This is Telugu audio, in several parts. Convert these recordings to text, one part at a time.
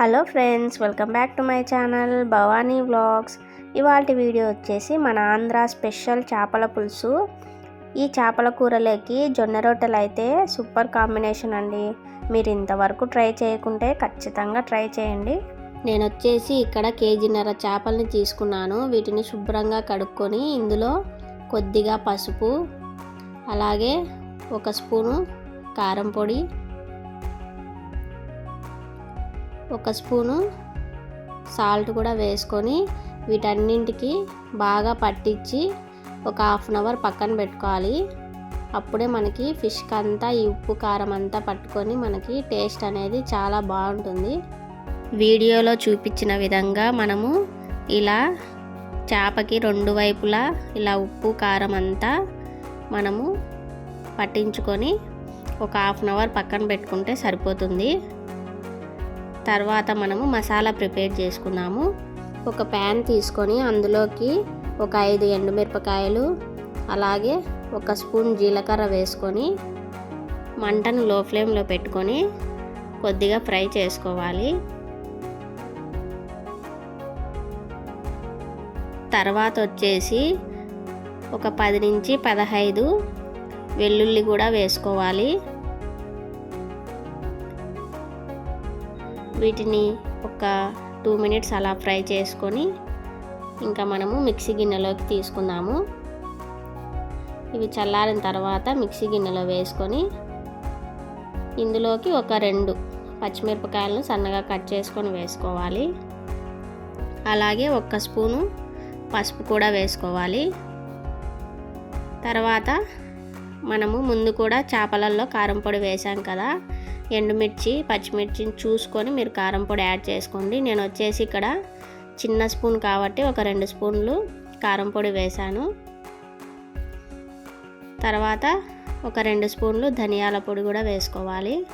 Hello friends welcome back to my channel Bhavani vlogs. ఇవాళ వీడియో వచ్చేసి మన ఆంధ్ర స్పెషల్ చేపల పులుసు. ఈ చేపల కూరలోకి జొన్న రొట్టెలు అయితే సూపర్ కాంబినేషన్ అండి. మీరు ఇంతవరకు ట్రై చేయకుంటే ఖచ్చితంగా ట్రై చేయండి. నేను వచ్చేసి ఇక్కడ కేజీన్నర చేపల్ని తీసుకున్నాను. వీటిని శుభ్రంగా కడుక్కొని ఇందులో కొద్దిగా పసుపు అలాగే ఒక స్పూను కారం పొడి ఒక స్పూను సాల్ట్ కూడా వేసుకొని వీటన్నింటికి బాగా పట్టించి ఒక హాఫ్ అన్ అవర్ పక్కన పెట్టుకోవాలి. అప్పుడే మనకి ఫిష్కి అంతా ఈ ఉప్పు కారం అంతా పట్టుకొని మనకి టేస్ట్ అనేది చాలా బాగుంటుంది. వీడియోలో చూపించిన విధంగా మనము ఇలా చేపకి రెండు వైపులా ఇలా ఉప్పు కారం అంతా మనము పట్టించుకొని ఒక హాఫ్ అన్ అవర్ పక్కన పెట్టుకుంటే సరిపోతుంది. తర్వాత మనము మసాలా ప్రిపేర్ చేసుకున్నాము. ఒక ప్యాన్ తీసుకొని అందులోకి ఒక ఐదు ఎండుమిరపకాయలు అలాగే ఒక స్పూన్ జీలకర్ర వేసుకొని మంటను లో ఫ్లేమ్లో పెట్టుకొని కొద్దిగా ఫ్రై చేసుకోవాలి. తర్వాత వచ్చేసి ఒక పది నుంచి పదహైదు వెల్లుల్లి కూడా వేసుకోవాలి. వీటిని ఒక టూ మినిట్స్ అలా ఫ్రై చేసుకొని ఇంకా మనము మిక్సీ గిన్నెలోకి తీసుకుందాము. ఇవి చల్లారిన తర్వాత మిక్సీ గిన్నెలో వేసుకొని ఇందులోకి ఒక రెండు పచ్చిమిరపకాయలను సన్నగా కట్ చేసుకొని వేసుకోవాలి. అలాగే ఒక్క స్పూను పసుపు కూడా వేసుకోవాలి. తర్వాత మనము ముందు కూడా చేపలల్లో కారం పొడి వేసాం కదా ఎండుమిర్చి పచ్చిమిర్చిని చూసుకొని మీరు కారం పొడి యాడ్ చేసుకోండి. నేను వచ్చేసి ఇక్కడ చిన్న స్పూన్ కాబట్టి ఒక రెండు స్పూన్లు కారం పొడి వేశాను. తర్వాత ఒక రెండు స్పూన్లు ధనియాల పొడి కూడా వేసుకోవాలి.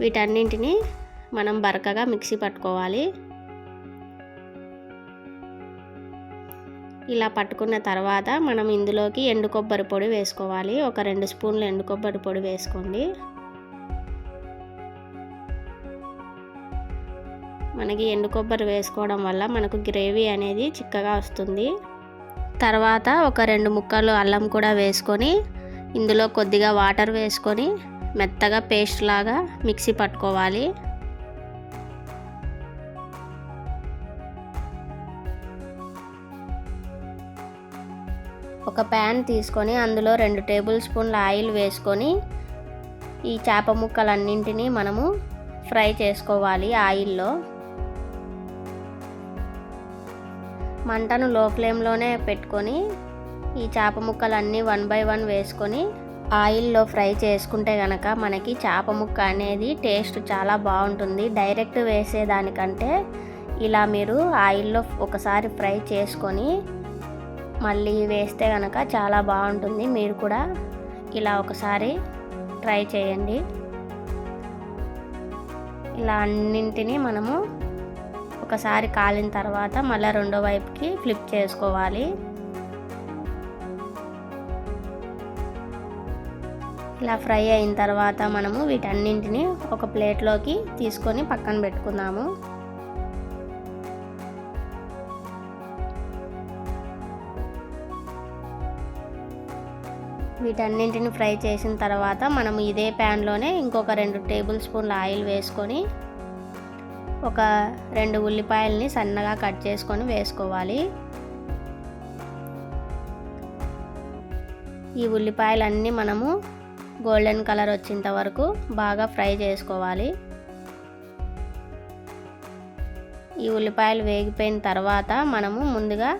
వీటన్నింటిని మనం బరకగా మిక్సీ పట్టుకోవాలి. ఇలా పట్టుకున్న తర్వాత మనం ఇందులోకి ఎండు కొబ్బరి పొడి వేసుకోవాలి. ఒక రెండు స్పూన్లు ఎండు కొబ్బరి పొడి వేసుకోండి. మనకి ఎండు కొబ్బరి వేసుకోవడం వల్ల మనకు గ్రేవీ అనేది చిక్కగా వస్తుంది. తర్వాత ఒక రెండు ముక్కలు అల్లం కూడా వేసుకొని ఇందులో కొద్దిగా వాటర్ వేసుకొని మెత్తగా పేస్ట్ లాగా మిక్సీ పట్టుకోవాలి. ఒక ప్యాన్ తీసుకొని అందులో రెండు టేబుల్ స్పూన్ల ఆయిల్ వేసుకొని ఈ చేప ముక్కలన్నింటినీ మనము ఫ్రై చేసుకోవాలి ఆయిల్లో. మంటను లో ఫ్లేమ్లోనే పెట్టుకొని ఈ చేప ముక్కలన్నీ వన్ బై వన్ వేసుకొని ఆయిల్లో ఫ్రై చేసుకుంటే కనుక మనకి చేప ముక్క అనేది టేస్ట్ చాలా బాగుంటుంది. డైరెక్ట్ వేసేదానికంటే ఇలా మీరు ఆయిల్లో ఒకసారి ఫ్రై చేసుకొని మళ్ళీ వేస్తే కనుక చాలా బాగుంటుంది. మీరు కూడా ఇలా ఒకసారి ట్రై చేయండి. ఇలా అన్నింటినీ మనము ఒకసారి కాలిన తర్వాత మళ్ళీ రెండో వైపుకి ఫ్లిప్ చేసుకోవాలి. ఇలా ఫ్రై అయిన తర్వాత మనము వీటన్నింటినీ ఒక ప్లేట్లోకి తీసుకొని పక్కన పెట్టుకుందాము. వీటన్నింటిని ఫ్రై చేసిన తర్వాత మనం ఇదే ప్యాన్లోనే ఇంకొక రెండు టేబుల్ స్పూన్ల ఆయిల్ వేసుకొని ఒక రెండు ఉల్లిపాయలని సన్నగా కట్ చేసుకొని వేసుకోవాలి. ఈ ఉల్లిపాయలన్నీ మనము గోల్డెన్ కలర్ వచ్చేంత వరకు బాగా ఫ్రై చేసుకోవాలి. ఈ ఉల్లిపాయలు వేగిపోయిన తర్వాత మనము ముందుగా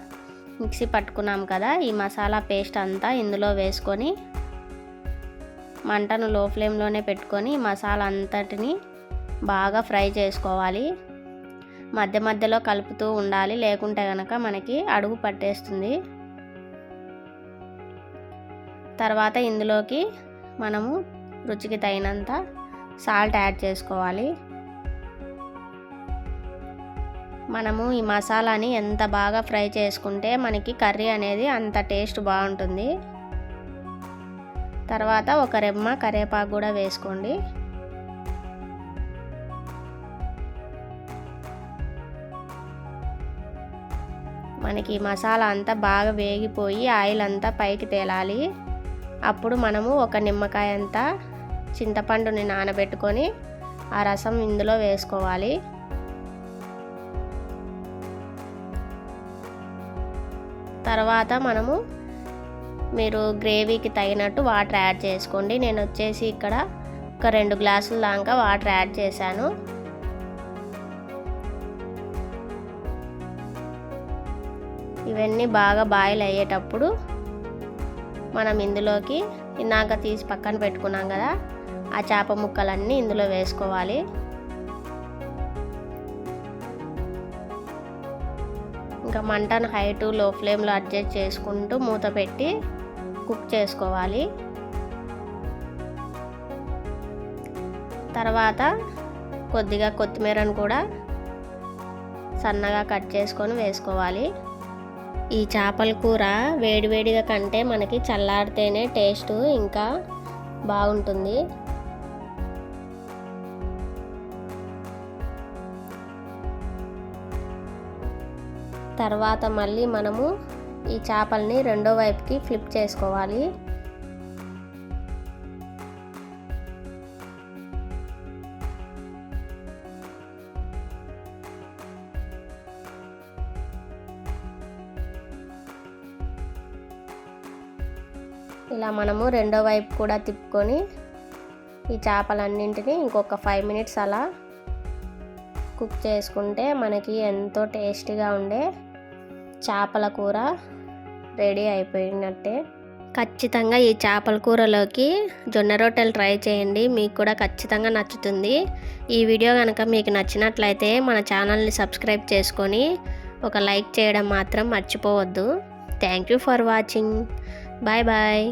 మిక్సీ పట్టుకున్నాం కదా ఈ మసాలా పేస్ట్ అంతా ఇందులో వేసుకొని మంటను లో ఫ్లేమ్లోనే పెట్టుకొని మసాలా అంతటిని బాగా ఫ్రై చేసుకోవాలి. మధ్య మధ్యలో కలుపుతూ ఉండాలి లేకుంటే కనుక మనకి అడుగు పట్టేస్తుంది. తర్వాత ఇందులోకి మనము రుచికి తగినంత సాల్ట్ యాడ్ చేసుకోవాలి. మనము ఈ మసాలాని ఎంత బాగా ఫ్రై చేసుకుంటే మనకి కర్రీ అనేది అంత టేస్ట్ బాగుంటుంది. తర్వాత ఒక రెమ్మ కరివేపాకు కూడా వేసుకోండి. మనకి మసాలా అంతా బాగా వేగిపోయి ఆయిల్ అంతా పైకి తేలాలి. అప్పుడు మనము ఒక నిమ్మకాయ అంతా చింతపండుని నానబెట్టుకొని ఆ రసం ఇందులో వేసుకోవాలి. తర్వాత మనము మీరు గ్రేవీకి తగినట్టు వాటర్ యాడ్ చేసుకోండి. నేను వచ్చేసి ఇక్కడ ఒక రెండు గ్లాసుల దాకా వాటర్ యాడ్ చేశాను. ఇవన్నీ బాగా బాయిల్ అయ్యేటప్పుడు మనం ఇందులోకి ఇందాక తీసి పక్కన పెట్టుకున్నాం కదా ఆ చేప ముక్కలన్నీ ఇందులో వేసుకోవాలి. ఇంకా మంటను హై టు లో ఫ్లేమ్లో అడ్జస్ట్ చేసుకుంటూ మూత పెట్టి కుక్ చేసుకోవాలి. తర్వాత కొద్దిగా కొత్తిమీరను కూడా సన్నగా కట్ చేసుకొని వేసుకోవాలి. ఈ చేపల కూర వేడివేడిగా కంటే మనకి చల్లారితేనే టేస్ట్ ఇంకా బాగుంటుంది. తర్వాత మళ్ళీ మనము ఈ చేపల్ని రెండో వైపుకి ఫ్లిప్ చేసుకోవాలి. ఇలా మనము రెండో వైపు కూడా తిప్పుకొని ఈ చేపలన్నింటినీ ఇంకొక ఫైవ్ మినిట్స్ అలా కుక్ చేసుకుంటే మనకి ఎంతో టేస్టీగా ఉండే చేపల కూర రెడీ అయిపోయినట్టే. ఖచ్చితంగా ఈ చేపల కూరలోకి జొన్న రొట్టెలు ట్రై చేయండి. మీకు కూడా ఖచ్చితంగా నచ్చుతుంది. ఈ వీడియో కనుక మీకు నచ్చినట్లయితే మన ఛానల్ని సబ్స్క్రైబ్ చేసుకొని ఒక లైక్ చేయడం మాత్రం మర్చిపోవద్దు. Thank you for watching. Bye bye.